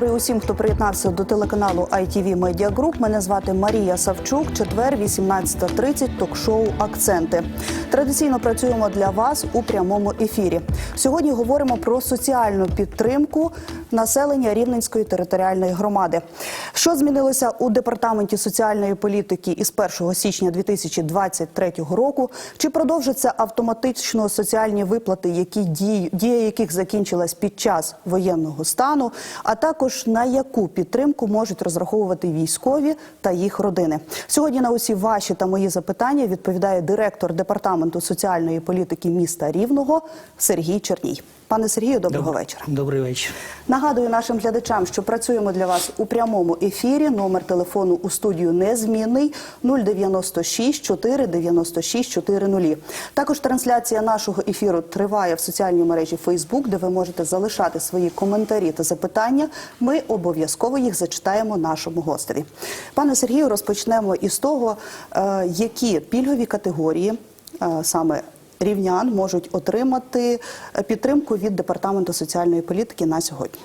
добрий усім, хто приєднався до телеканалу ITV Media Group. Мене звати Марія Савчук. Четвер, 18.30, ток-шоу Акценти. Традиційно працюємо для вас у прямому ефірі. Сьогодні говоримо про соціальну підтримку населення Рівненської територіальної громади. Що змінилося у департаменті соціальної політики із 1 січня 2023 року? Чи продовжаться автоматично соціальні виплати, які дії, дія яких закінчилась під час воєнного стану, а також на яку підтримку можуть розраховувати військові та їх родини? Сьогодні на усі ваші та мої запитання відповідає директор департаменту соціальної політики міста Рівного Сергій Черній. Пане Сергію, доброго вечора. Добрий вечір. Нагадую нашим глядачам, що працюємо для вас у прямому ефірі. Номер телефону у студію незмінний 096 496 400. Також трансляція нашого ефіру триває в соціальній мережі Facebook, де ви можете залишати свої коментарі та запитання. Ми обов'язково їх зачитаємо нашому гостеві. Пане Сергію, розпочнемо із того, е, які пільгові категорії е, саме рівнян можуть отримати е, підтримку від департаменту соціальної політики на сьогодні.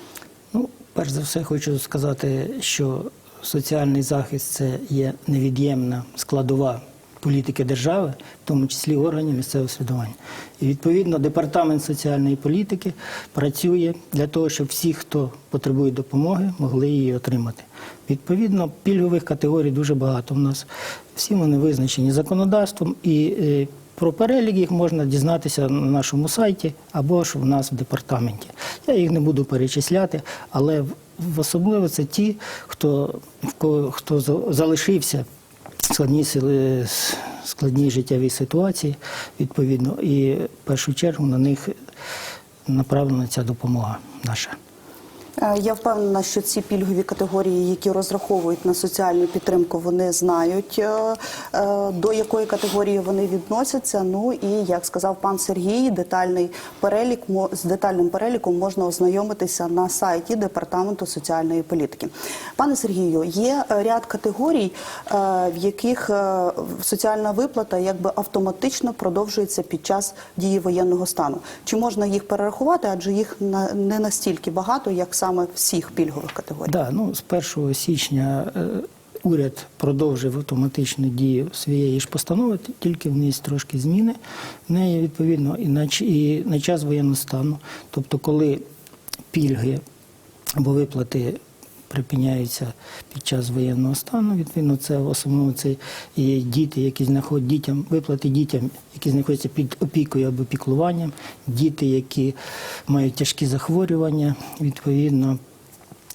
Ну, перш за все, хочу сказати, що соціальний захист це є невід'ємна складова політики держави, в тому числі органів місцевого самоврядування. І відповідно департамент соціальної політики працює для того, щоб всі, хто потребує допомоги, могли її отримати. Відповідно, пільгових категорій дуже багато в нас. Всі вони визначені законодавством і е, про перелік їх можна дізнатися на нашому сайті або ж в нас в департаменті. Я їх не буду перечисляти, але в- особливо це ті, хто, хто за- залишився в складній, складній життєвій ситуації, відповідно, і в першу чергу на них направлена ця допомога наша. Е, Я впевнена, що ці пільгові категорії, які розраховують на соціальну підтримку, вони знають е, е, до якої категорії вони відносяться. Ну і як сказав пан Сергій, детальний перелік з детальним переліком можна ознайомитися на сайті департаменту соціальної політики. Пане Сергію, є ряд категорій, в яких соціальна виплата якби автоматично продовжується під час дії воєнного стану. Чи можна їх перерахувати, адже їх не настільки багато, як саме всіх пільгових категорій? Да, ну, з 1 січня е, уряд продовжив автоматичну дію своєї ж постанови, тільки вниз трошки зміни. В неї відповідно і на, і на час воєнного стану. Тобто, коли пільги або виплати припиняються під час воєнного стану, відповідно, це в основному це і діти, які знаходять дітям, виплати дітям, які знаходяться під опікою або піклуванням, діти, які мають тяжкі захворювання, відповідно.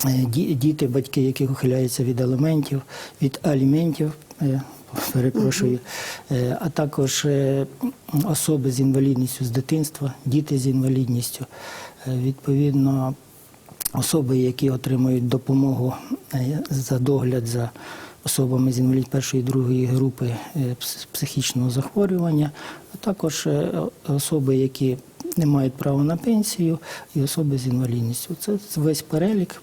Е, Діти, батьки, які ухиляються від елементів, від аліментів, е, перепрошую, Е, а також особи з інвалідністю з дитинства, діти з інвалідністю, відповідно, особи, які отримують допомогу е, за догляд за особами з інвалід першої і другої групи е, психічного захворювання, а також е, особи, які не мають права на пенсію, і особи з інвалідністю. Це весь перелік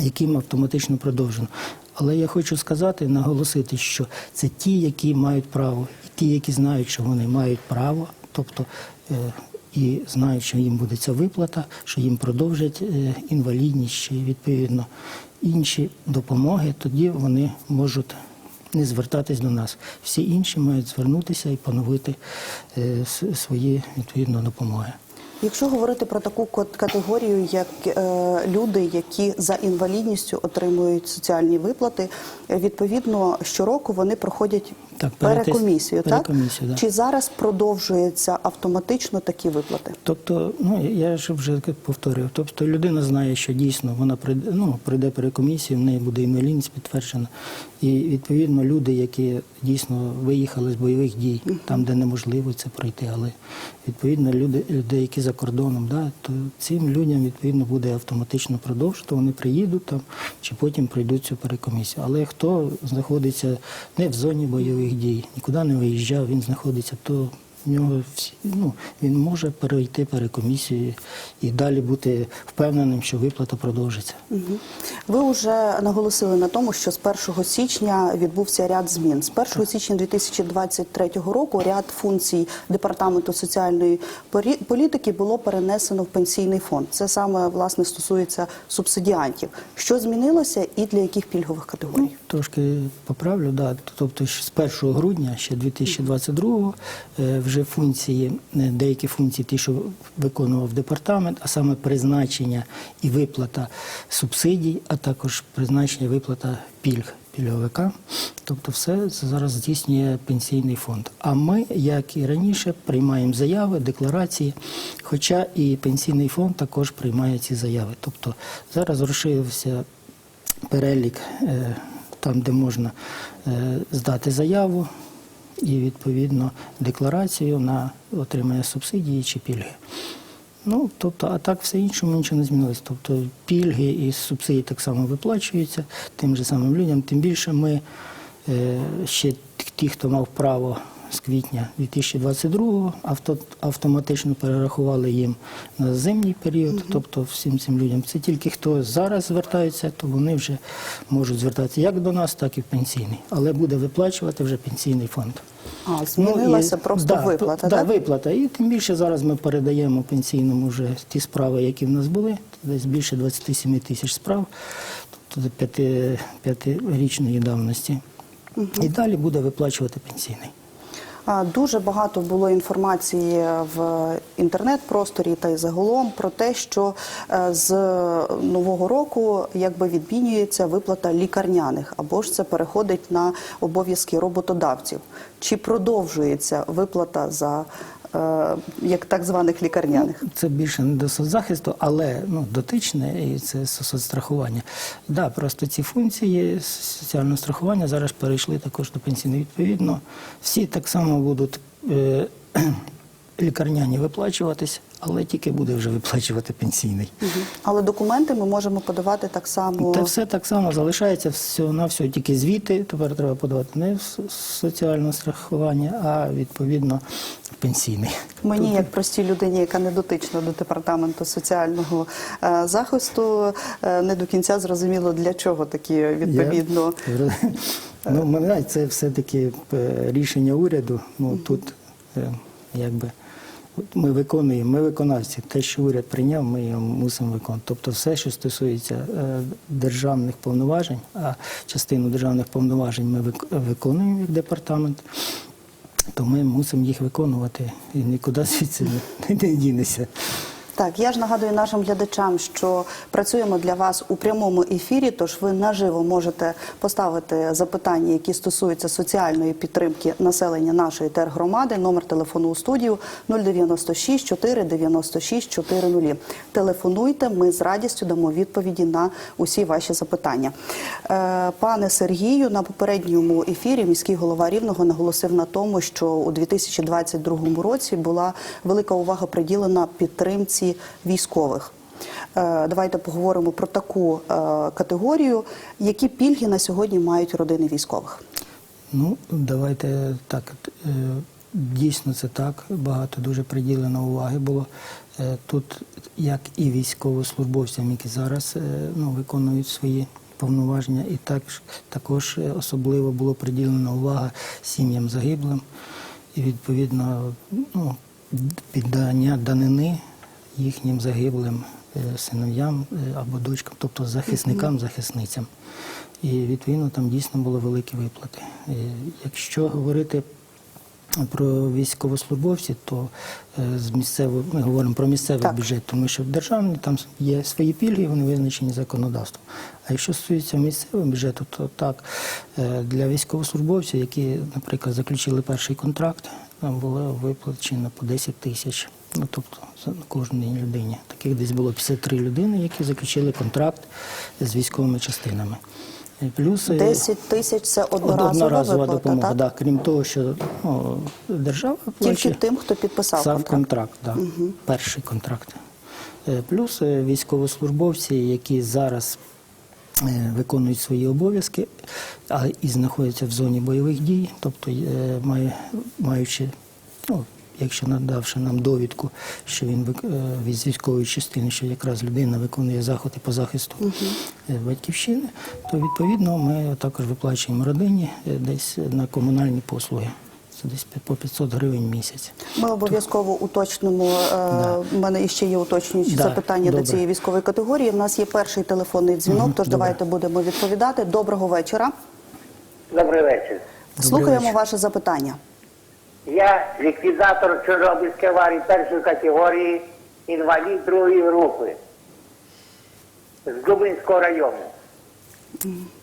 яким автоматично продовжено. Але я хочу сказати, наголосити, що це ті, які мають право, і ті, які знають, що вони мають право, тобто і знають, що їм буде ця виплата, що їм продовжать е, інвалідність чи відповідно інші допомоги, тоді вони можуть не звертатись до нас. Всі інші мають звернутися і поновити е, свої відповідно допомоги. Якщо говорити про таку кат- категорію, як е, люди, які за інвалідністю отримують соціальні виплати, е, відповідно щороку вони проходять Так, перекомісію. Так перекомісію, да. чи зараз продовжуються автоматично такі виплати? Тобто, ну я ж вже повторював. Тобто людина знає, що дійсно вона прийде, ну, прийде перекомісію, в неї буде інвалідність підтверджена. І відповідно люди, які дійсно виїхали з бойових дій, там, де неможливо це пройти, але відповідно люди, люди, які за кордоном, да, то цим людям відповідно буде автоматично продовжити. Вони приїдуть там чи потім пройдуть цю перекомісію. Але хто знаходиться не в зоні бойових дій, нікуди не виїжджав, він знаходиться, то В нього всі, ну, він може перейти перекомісію і далі бути впевненим, що виплата продовжиться. Ви вже наголосили на тому, що з 1 січня відбувся ряд змін. З 1 січня 2023 року ряд функцій департаменту соціальної політики було перенесено в пенсійний фонд. Це саме власне стосується субсидіантів. Що змінилося і для яких пільгових категорій? Трошки поправлю, да. тобто з 1 грудня ще 2022 е, вже функції, е, деякі функції, ті, що виконував департамент, а саме призначення і виплата субсидій, а також призначення і виплата пільг пільговика. Тобто все зараз здійснює пенсійний фонд. А ми, як і раніше, приймаємо заяви, декларації, хоча і пенсійний фонд також приймає ці заяви. Тобто зараз розширився перелік е, там, де можна е, здати заяву і відповідно декларацію на отримання субсидії чи пільги. Ну, тобто, а так все іншому нічого не змінилось. Тобто пільги і субсидії так само виплачуються тим же самим людям. Тим більше ми е, ще ті, хто мав право з квітня 2022-го, авто, автоматично перерахували їм на зимній період, тобто всім цим людям. Це тільки хто зараз звертається, то вони вже можуть звертатися як до нас, так і в пенсійний. Але буде виплачувати вже пенсійний фонд. А змінилася Ну, і- просто да, виплата, да, так? виплата. І тим більше зараз ми передаємо пенсійному вже ті справи, які в нас були. Десь більше 27 тисяч справ, тобто п'яти, п'ятирічної давності. І далі буде виплачувати пенсійний. Дуже багато було інформації в інтернет-просторі та й загалом про те, що е, з нового року якби відмінюється виплата лікарняних, або ж це переходить на обов'язки роботодавців. Чи продовжується виплата за як так званих лікарняних? Це більше не до соцзахисту, але ну, дотичне і це со- соцстрахування. Да, просто ці функції соціального страхування зараз перейшли також до пенсійного. Відповідно, всі так само будуть е, лікарняні виплачуватись, але тільки буде вже виплачувати пенсійний. Але документи ми можемо подавати так само. Та все так само залишається все на все, тільки звіти. Тепер треба подавати не в соціальне страхування, а відповідно пенсійний. Мені, як простій людині, яка не дотична до департаменту соціального е, захисту, е, не до кінця зрозуміло, для чого такі відповідно. Я- Ну, мене це все-таки е, рішення уряду. Ну тут е, якби ми виконуємо, ми виконавці. Те, що уряд прийняв, ми його мусимо виконувати. Тобто все, що стосується е, державних повноважень, а частину державних повноважень ми виконуємо як департамент. То ми мусимо їх виконувати і нікуди звідси не, не дінеся. Так, я ж нагадую нашим глядачам, що працюємо для вас у прямому ефірі, тож ви наживо можете поставити запитання, які стосуються соціальної підтримки населення нашої тергромади. Номер телефону у студію 096 496 400. Телефонуйте, ми з радістю дамо відповіді на усі ваші запитання. Е, Пане Сергію, на попередньому ефірі міський голова Рівного наголосив на тому, що у 2022 році була велика увага приділена підтримці військових. Е, Давайте поговоримо про таку е, категорію. Які пільги на сьогодні мають родини військових? Ну, давайте так. е, Дійсно, це так. Багато дуже приділено уваги було. Тут, як і військовослужбовцям, які зараз ну, виконують свої повноваження, і так, також особливо було приділена увага сім'ям загиблим. І відповідно ну, піддання данини їхнім загиблим е, синов'ям е, або дочкам, тобто захисникам, захисницям. І відповідно там дійсно були великі виплати. Е, Якщо говорити про військовослужбовців, то з місцевого ми говоримо про місцевий Так. бюджет, тому що в державний там є свої пільги, вони визначені законодавством. А якщо стосується місцевого бюджету, то так для військовослужбовців, які, наприклад, заключили перший контракт, там було виплачено по 10 тисяч. Ну тобто за кожній людині. Таких десь було 53 людини, які заключили контракт з військовими частинами. Е, Плюс е, 10 тисяч це одноразова, одноразова виплата, допомога. так? Да. Крім того, що ну, держава Тільки тим, хто підписав сам контракт. контракт, да. перший контракт. Е, Плюс е, військовослужбовці, які зараз е, виконують свої обов'язки, а і знаходяться в зоні бойових дій, тобто е, маючи ну, якщо надавши нам довідку, що він е, від військової частини, що якраз людина виконує заходи по захисту е, батьківщини, то відповідно ми також виплачуємо родині е, десь на комунальні послуги. Це десь по 500 гривень в місяць. Ми обов'язково уточнимо. е, У мене іще є уточнюючі Да, запитання добре. до цієї військової категорії. У нас є перший телефонний дзвінок, тож добре. давайте будемо відповідати. Доброго вечора. Добрий вечір. Слухаємо вечір. ваше запитання. Я ліквідатор Чорнобильської аварії першої категорії, інвалід другої групи з Дубинського району.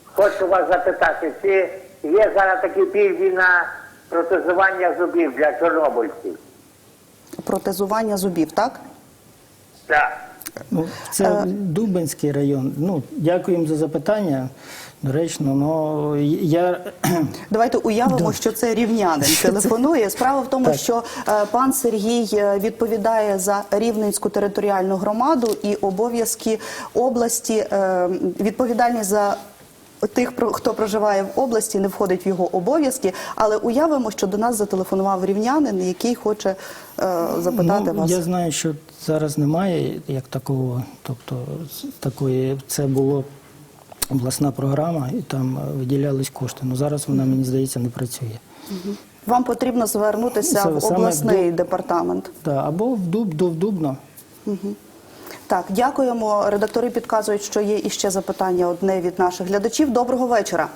Хочу вас запитати, чи є зараз такі пільги на протезування зубів для чорнобильців? Протезування зубів, так? Так. Ну, це Дубинський район. Ну, дякуємо за запитання. Доречно, ну я Давайте уявимо, Да. що це рівнянин телефонує. Справа в тому, Так. що е, пан Сергій е, відповідає за Рівненську територіальну громаду і обов'язки області, е, відповідальність за. Тих, хто проживає в області, не входить в його обов'язки, але уявимо, що до нас зателефонував рівнянин, який хоче е, запитати ну, вас. я знаю, що зараз немає як такого. Тобто такої це була обласна програма, і там е, виділялись кошти. Ну зараз вона мені здається не працює. Вам потрібно звернутися Це в обласний до- департамент. Да, або в Дуб, до в Дубно. Так, дякуємо. Редактори підказують, що є іще запитання одне від наших глядачів. Доброго вечора.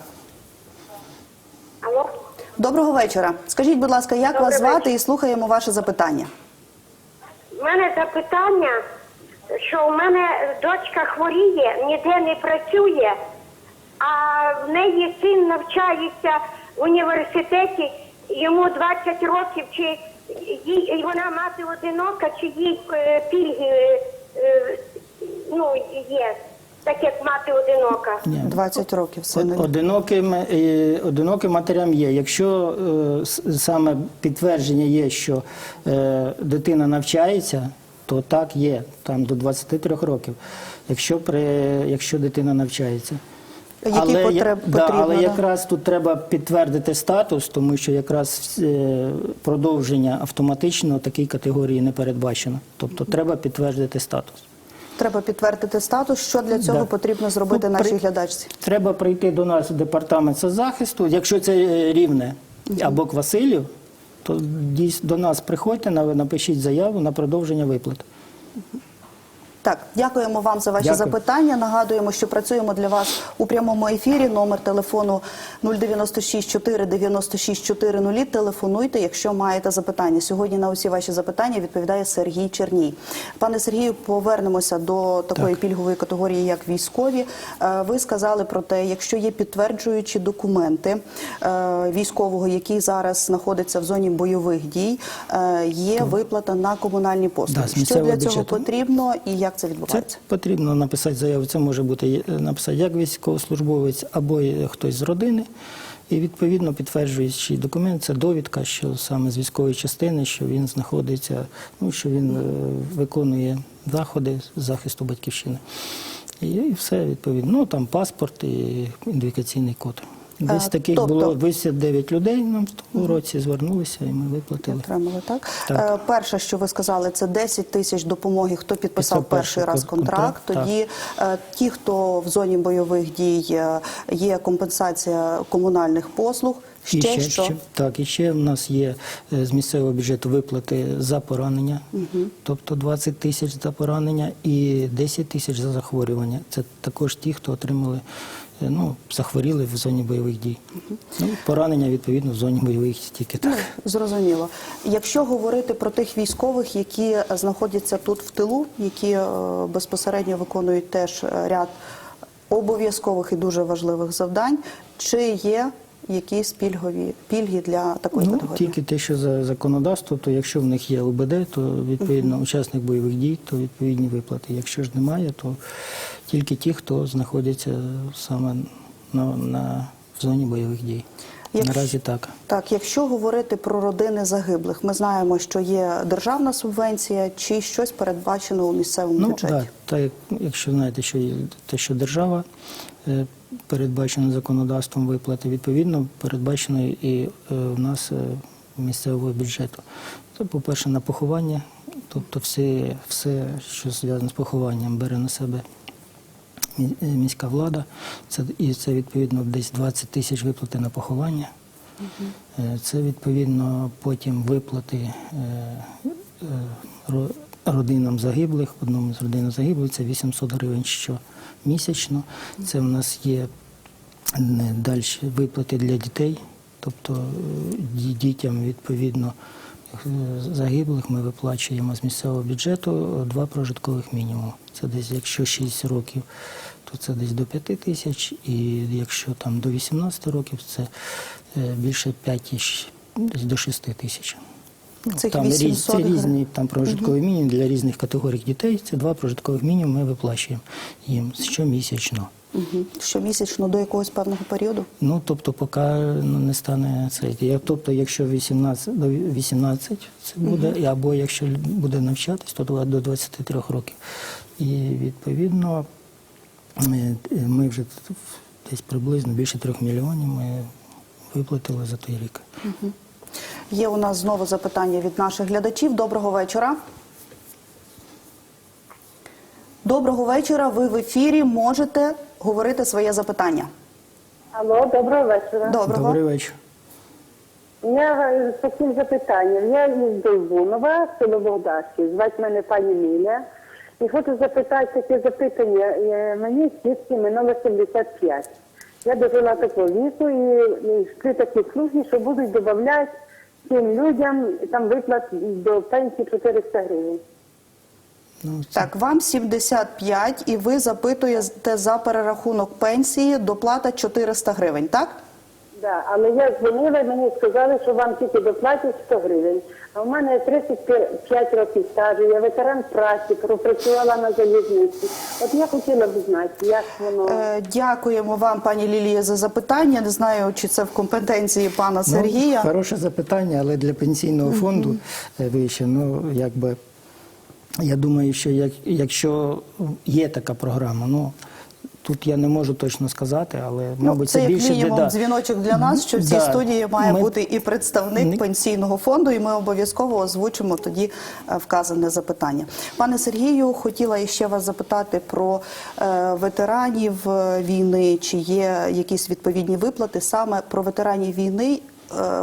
Алло, Доброго вечора. Скажіть, будь ласка, як Добрий вас звати вечір. і слухаємо ваше запитання. Мене запитання, що в мене дочка хворіє, ніде не працює, а в неї син навчається в університеті, йому 20 років, чи їй вона мати одинока, чи їй е, пільги е, ну, є, так як мати одинока. Ні. 20 років сину. Одиноким, е, одиноким матерям є. Якщо е, саме підтвердження є, що е, дитина навчається, то так є, там до 23 років, якщо, при, якщо дитина навчається. Які я- потреб- да, потрібно, але да. якраз тут треба підтвердити статус, тому що якраз е, продовження автоматично такій категорії не передбачено. Тобто треба підтвердити статус. Треба підтвердити статус. Що для цього Да. потрібно зробити Ну, нашій при- глядачці? Треба прийти до нас в департамент соцзахисту. Якщо це рівне або Квасилів, то дійсно до нас приходьте, напишіть заяву на продовження виплат. Так, дякуємо вам за ваші Дякую. запитання. Нагадуємо, що працюємо для вас у прямому ефірі. Номер телефону 096 4 96 400. Телефонуйте, якщо маєте запитання. Сьогодні на усі ваші запитання відповідає Сергій Черній. Пане Сергію, повернемося до такої пільгової категорії, як військові. Е, Ви сказали про те, якщо є підтверджуючі документи е, військового, який зараз знаходиться в зоні бойових дій, е, є виплата на комунальні послуги. Да, що для цього бюджету. потрібно і як це Це відбувається? потрібно написати заяву. Це може бути е, написати як військовослужбовець або е, хтось з родини. І відповідно підтверджуючий документ, це довідка, що саме з військової частини, що він знаходиться, ну що він е, виконує заходи з захисту батьківщини. І, все відповідно. Ну там паспорт і ідентифікаційний код. Десь Е, таких тобто- було 89 людей. Нам в тому році звернулися, і ми виплатили. Отримали так. Так. Е, перше, що ви сказали, це 10 тисяч допомоги. Хто підписав перший перший раз контракт? контракт, Тоді е, ті, хто в зоні бойових дій, є компенсація комунальних послуг. Ще, І що так, і ще в нас є е, з місцевого бюджету виплати за поранення, тобто 20 тисяч за поранення і 10 тисяч за захворювання. Це також ті, хто отримали, е, ну, захворіли в зоні бойових дій. Ну, поранення, відповідно, в зоні бойових тільки так. зрозуміло. Якщо говорити про тих військових, які знаходяться тут в тилу, які е, безпосередньо виконують теж ряд обов'язкових і дуже важливих завдань, чи є якісь пільгові пільги для такої Ну, категорії? тільки те, що за законодавство, то якщо в них є ОБД, то відповідно учасник бойових дій, то відповідні виплати. Якщо ж немає, то тільки ті, хто знаходиться саме на, на в зоні бойових дій. Якщо- Наразі так. Так, якщо говорити про родини загиблих, ми знаємо, що є державна субвенція чи щось передбачено у місцевому Ну бюджеті. так, так якщо знаєте, що є те, що держава е, передбачена законодавством виплати, відповідно передбачено і е, у нас е, місцевого бюджету. Це, по-перше, на поховання, тобто все, все, що зв'язано з похованням, бере на себе міська влада. Це, і це відповідно десь 20 тисяч виплати на поховання. Е, Це відповідно потім виплати е, е, ро- родинам загиблих, одному з родин загиблих, це 800 гривень щомісячно. Це в нас є далі виплати для дітей, тобто дітям відповідно загиблих ми виплачуємо з місцевого бюджету е, два прожиткових мінімуми. Це десь якщо 6 років, то це десь до 5 тисяч, і якщо там до 18 років, це е, більше 5 тисяч, десь до 6 тисяч. Ну, Цих там, різ- це різні там прожиткові мінімум для різних категорій дітей. Це два прожиткових мінімуми ми виплачуємо їм щомісячно. Угу. Щомісячно до якогось певного періоду? Ну, тобто, поки ну, не стане це. Я- Тобто, якщо 18, до 18 це буде, або якщо буде навчатись, то до до 23 років. І відповідно ми, ми вже десь приблизно більше трьох мільйонів ми виплатили за той рік. Є у нас знову запитання від наших глядачів. Доброго вечора. Доброго вечора. Ви в ефірі можете говорити своє запитання. Алло, доброго вечора. Доброго. Добрий вечір. Я з таким запитанням. Я із Долбунова, село Богдашки. Звать мене пані Міля. І хочу запитати таке запитання. Е, Мені тільки минуло 75. Я дожила такого віку і, і йшли такі слухи, що будуть додати цим людям там виплат до пенсії 400 гривень. Ну, це, Так, вам 75 і ви запитуєте за перерахунок пенсії доплата 400 гривень, так? Да, але я дзвонила, і мені сказали, що вам тільки доплатять 100 гривень. А в мене 35 років стажу, я ветеран праці, пропрацювала на залізниці. От я хотіла б знати, як воно. Е, Дякуємо вам, пані Лілія, за запитання. Не знаю, чи це в компетенції пана Сергія. Ну, хороше запитання, але для пенсійного фонду е, вище, ну якби я думаю, що як, якщо є така програма, ну тут я не можу точно сказати, але мабуть Ну, це, як більше мінімум да. дзвіночок для нас, що в цій Да. студії має Ми- бути і представник Ні. пенсійного фонду, і ми обов'язково озвучимо тоді е, вказане запитання. Пане Сергію, хотіла іще вас запитати про е, ветеранів е, війни, чи є якісь відповідні виплати саме про ветеранів війни,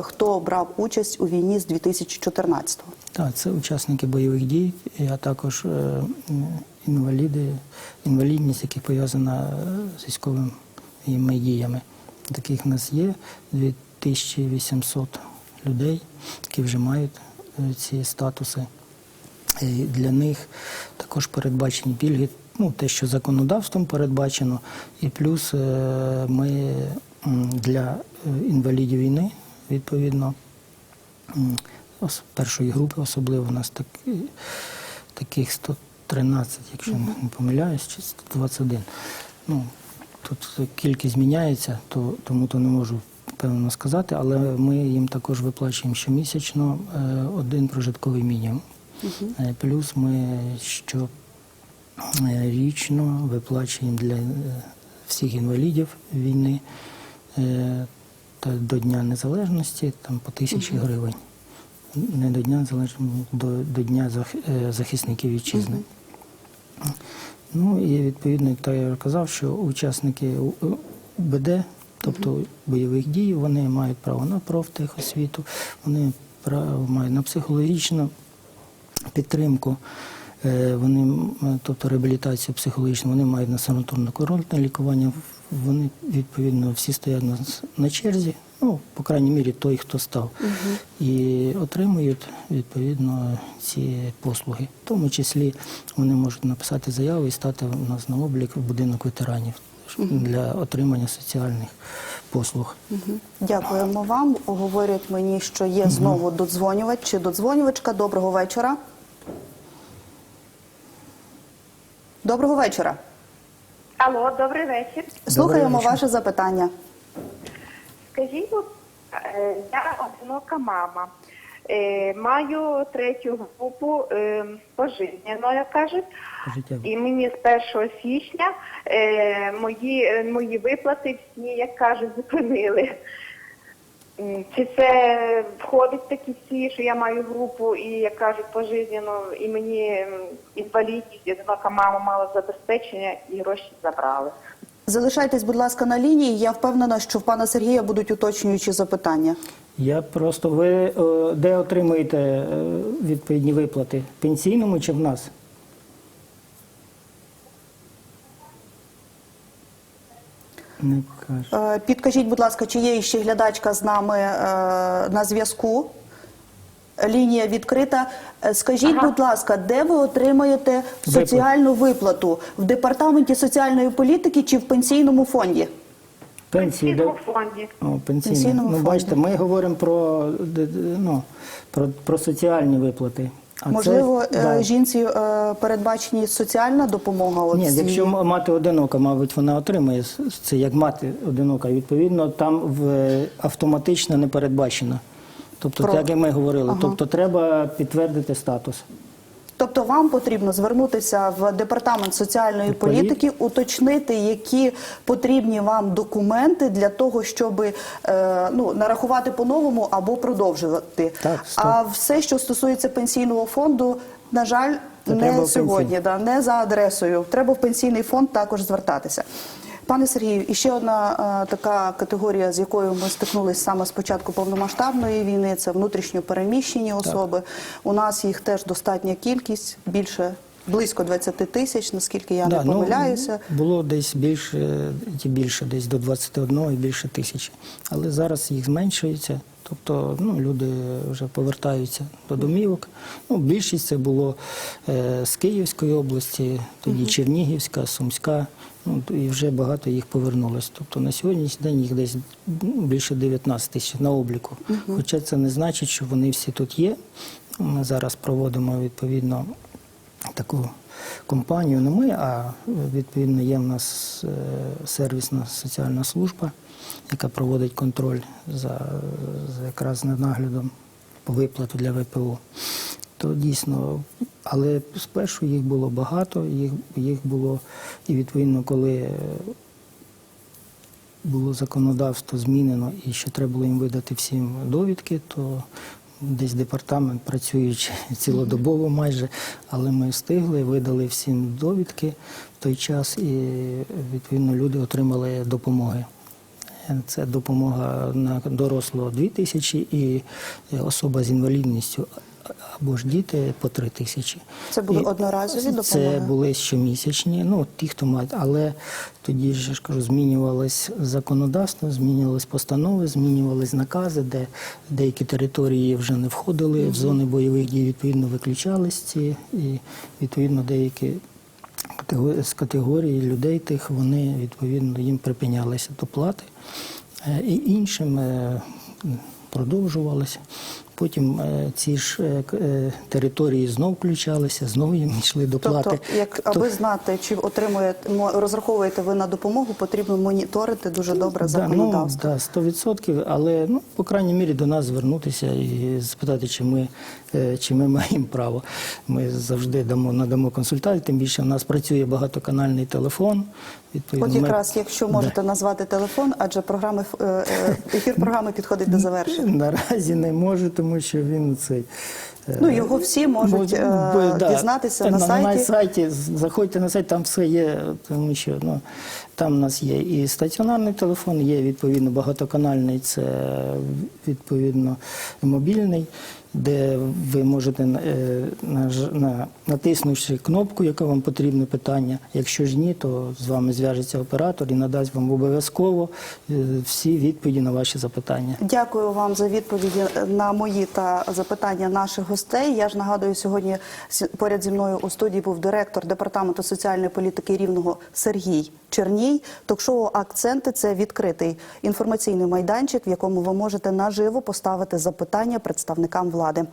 хто брав участь у війні з 2014-го. Так, це учасники бойових дій, а також е, інваліди, інвалідність, яка пов'язана е, з військовими діями. Таких в нас є 2800 людей, які вже мають е, ці статуси. І для них також передбачені пільги, ну, те, що законодавством передбачено, і плюс е, ми для е, інвалідів війни, відповідно, першої групи особливо у нас так, таких 113, якщо не помиляюсь, чи 121. Ну, тут кількість зміняється, то, тому то не можу певно сказати, але ми їм також виплачуємо щомісячно е, один прожитковий мінімум. Е, Плюс ми що е, річно виплачуємо для е, всіх інвалідів війни до Дня Незалежності там по тисячі гривень. Не до Дня Незалежності, до, до Дня е, захисників вітчизни. Ну і відповідно, як я вже казав, що учасники УБД, тобто бойових дій, вони мають право на профтехосвіту, вони право мають на психологічну підтримку. е, Вони, тобто реабілітацію психологічну, вони мають на санаторно-курортне лікування. Вони відповідно всі стоять на, на черзі. Ну, по крайній мірі, той, хто став, і отримують відповідно ці послуги. В тому числі вони можуть написати заяву і стати у нас на облік в будинок ветеранів для отримання соціальних послуг. Дякуємо вам. Говорять мені, що є знову додзвонювач чи додзвонювачка. Доброго вечора. Доброго вечора. Алло, добрий вечір. Слухаємо вечір. ваше запитання. Скажіть, е, я одинока мама. Е, Маю третю групу е, пожизненно, як кажуть. І мені з 1 січня мої, мої виплати всі, як кажуть, зупинили. Чи це входить такі всі, що я маю групу і, як кажуть, пожизненно, і мені інвалідність, одинока мама мала забезпечення і гроші забрали. Залишайтесь, будь ласка, на лінії. Я впевнена, що в пана Сергія будуть уточнюючі запитання. Я просто ви е, де отримуєте е, відповідні виплати? В пенсійному чи в нас? Не покажу. Е, Підкажіть, будь ласка, чи є ще глядачка з нами е, на зв'язку? Лінія відкрита. Е, Скажіть, будь ласка, де ви отримаєте Виплат. соціальну виплату? В департаменті соціальної політики чи в пенсійному фонді? Пенсії, де? фонді. О. Пенсійному Ну, фонді. бачите, ми говоримо про, ну, про, про соціальні виплати. А Можливо, це, е, да. жінці е, передбачені соціальна допомога? от Ні, якщо мати одинока, мабуть, вона отримує це як мати одинока. Відповідно, там в автоматично не передбачено. Тобто, Про- так і ми говорили, Ага. тобто треба підтвердити статус. Тобто вам потрібно звернутися в департамент соціальної політики, уточнити, які потрібні вам документи для того, щоб е, ну, нарахувати по-новому або продовжувати. Так, а все, що стосується пенсійного фонду, на жаль, Це не сьогодні, да, не за адресою. Треба в пенсійний фонд також звертатися. Пане Сергію, і ще одна е, така категорія, з якою ми стикнулися саме з початку повномасштабної війни, це внутрішньо переміщені особи. У нас їх теж достатня кількість, більше близько 20 тисяч, наскільки я Да, не помиляюся. Ну, було десь більше, і більше, десь до 21 і більше тисячі. Але зараз їх зменшується. Тобто ну, люди вже повертаються до домівок. Ну, більшість це було е, з Київської області, тоді Чернігівська, Сумська. Ну, і вже багато їх повернулось. Тобто на сьогоднішній день їх десь ну, більше 19 тисяч на обліку. Хоча це не значить, що вони всі тут є. Ми зараз проводимо відповідно таку компанію, не ми, а відповідно є в нас е, сервісна соціальна служба, яка проводить контроль за, за якраз наглядом по виплату для ВПО. То дійсно, але спершу їх було багато, їх, їх було і відповідно, коли е, було законодавство змінено і ще треба було їм видати всім довідки, то десь департамент працюючи цілодобово майже, але ми встигли, видали всім довідки в той час, і відповідно люди отримали допомоги. Це допомога на дорослого 2 тисячі і особа з інвалідністю або ж діти по 3 тисячі. Це були І одноразові допомоги? Це були щомісячні, ну ті, хто мають, але тоді ж я ж кажу, змінювалось законодавство, змінювались постанови, змінювались накази, де деякі території вже не входили в зони бойових дій, відповідно виключались ці, і відповідно деякі з категорії людей тих вони відповідно їм припинялися доплати, Е, і іншим е, продовжувалося. Потім е, ці ж е, е, території знов включалися, знову їм йшли доплати. Тобто, як аби знати, чи отримуєте розраховуєте ви на допомогу, потрібно моніторити дуже добре Да, ну, законодавство. да, 100%, але ну, по крайній мірі до нас звернутися і спитати, чи ми, чи ми маємо право. Ми завжди дамо, надамо консультацію, тим більше в нас працює багатоканальний телефон. Відповідно, От ми- якраз, якщо можете назвати телефон, адже програми ефір програми підходить до завершення. Наразі не можу, тому що він цей. е, Ну його всі можуть Бо- е, бо, да, дізнатися на На сайті. сайті заходьте на сайт, там все є, тому що ну, там у нас є і стаціонарний телефон, є відповідно багатоканальний, це відповідно мобільний, де ви можете е, натиснувши кнопку, яка вам потрібне питання. Якщо ж ні, то з вами зв'яжеться оператор і надасть вам обов'язково е, всі відповіді на ваші запитання. Дякую вам за відповіді на мої та запитання наших гостей. Я ж нагадую, сьогодні поряд зі мною у студії був директор департаменту соціальної політики рівного Сергій Черній. Ток-шоу Акценти це відкритий інформаційний майданчик, в якому ви можете наживо поставити запитання представникам влади.